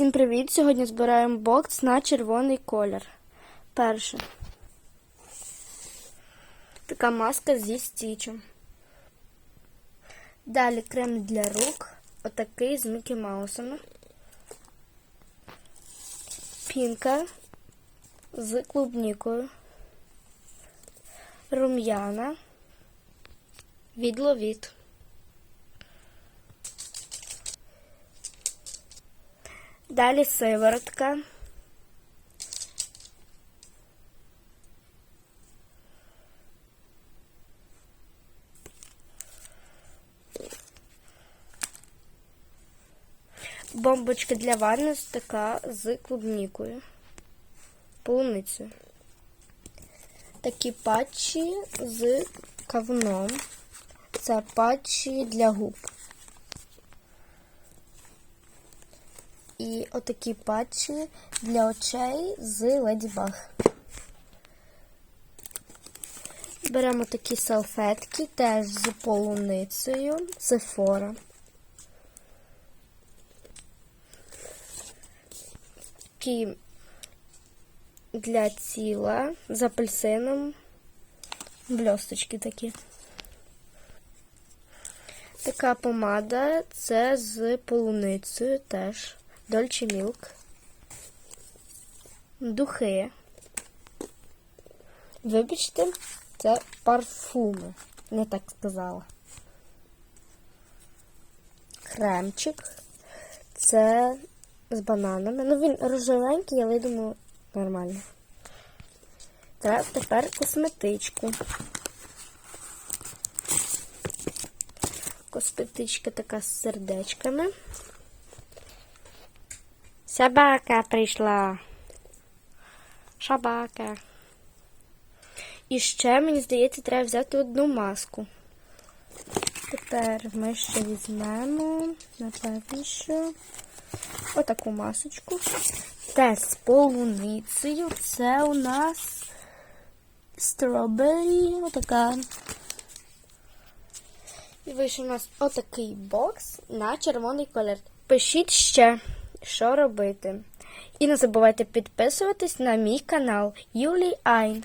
Всім привіт! Сьогодні збираємо бокс на червоний колір. Перше. Така маска зі стічем. Далі крем для рук. Отакий з Мікі Маусами. Пінка з клубнікою. Рум'яна. Від Далі сиворотка. Бомбочка для ванни така з клубнікою, полуницею. Такі патчі з кавуном. Це патчі для губ. І отакі патчі для очей з Леді Баг. Беремо такі салфетки теж з полуницею, Сефора. Такі для тіла з апельсином, бльосточки такі. Така помада це з полуницею теж. Дольче Мілк. Духи. Вибачте, це парфуми. Не так сказала. Кремчик. Це з бананами. Ну, він рожевенький, але я думаю, нормально. Так, тепер косметичку. Косметичка така з сердечками. Собака прийшла. Собака. І ще, мені здається, треба взяти одну маску. Тепер ми ще візьмемо, напевно, що отаку масочку. Те з полуницею. Це у нас стробері. Отака. І вийшов у нас отакий бокс на червоний колір. Пишіть ще, що робити. І не забувайте підписуватись на мій канал Юлій Айн.